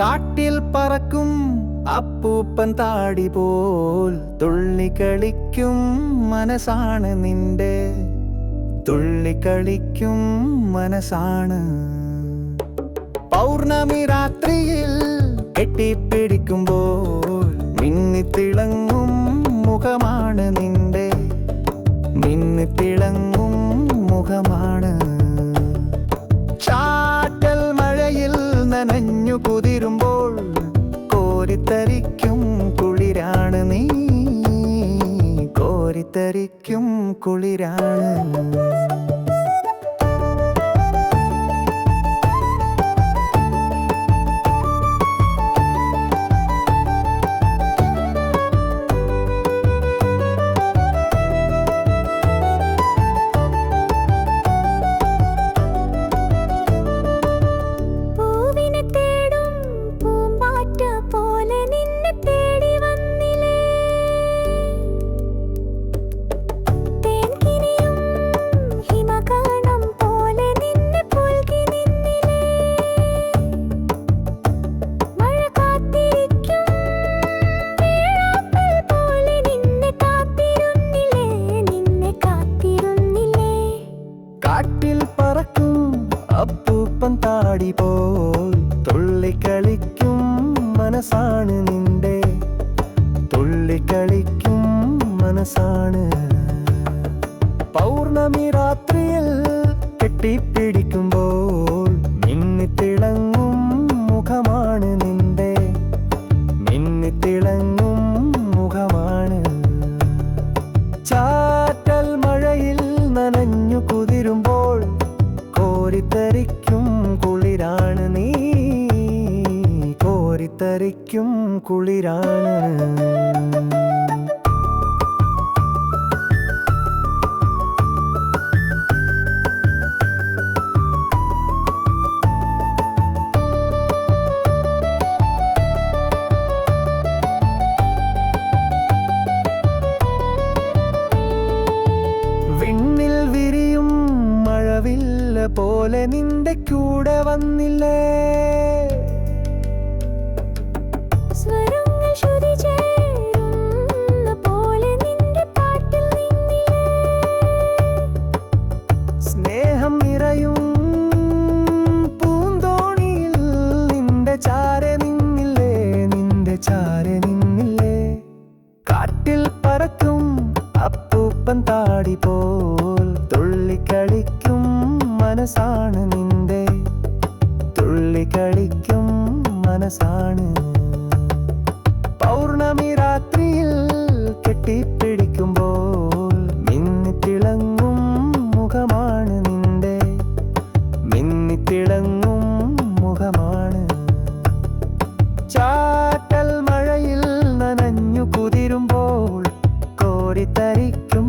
കാട്ടിൽ പറക്കും അപ്പൂപ്പൻ താടി പോൽ തുള്ളിക്കളിക്കും മനസ്സാണ് നിന്റെ. തുള്ളിക്കളിക്കും മനസ്സാണ്. പൗർണമി രാത്രിയിൽ കെട്ടിപ്പിടിക്കുമ്പോൾ കോരിത്തരിക്കും കുളിരാണ് നീ. കോരിത്തരിക്കും കുളിരാണ്. താടി പോൽ തുള്ളിക്കളിക്കും മനസ്സാണ് നിന്റെ. തുള്ളിക്കളിക്കും മനസ്സാണ്. പൗർണമി രാത്രിയിൽ കെട്ടിപ്പിടിക്കുമ്പോൾ കോരിത്തരിക്കും കുളിരാണ്. വിരിയും പോലെ നിന്റെ കൂടെ വന്നില്ലേ? പൂവൻ താടി പോൽ തുള്ളിക്കളിക്കും മനസ്സാണ് നിന്റെ. തുള്ളിക്കളിക്കും മനസ്സാണ്. പൗർണമി രാത്രിയിൽ കെട്ടിപ്പിടിക്കുമ്പോൾ മിന്നിത്തിളങ്ങും മുഖമാണ് നിന്റെ. മിന്നിത്തിളങ്ങും മുഖമാണ്. ചാറ്റൽ മഴയിൽ നനഞ്ഞു കുതിരുമ്പോൾ കോരിത്തരിക്കും